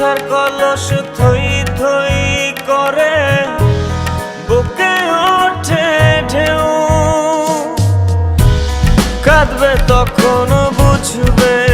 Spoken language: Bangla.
ব্যথার কলস থই থই করে বুকে ওঠে ঢেউ। কাঁদবে তখন বুঝবে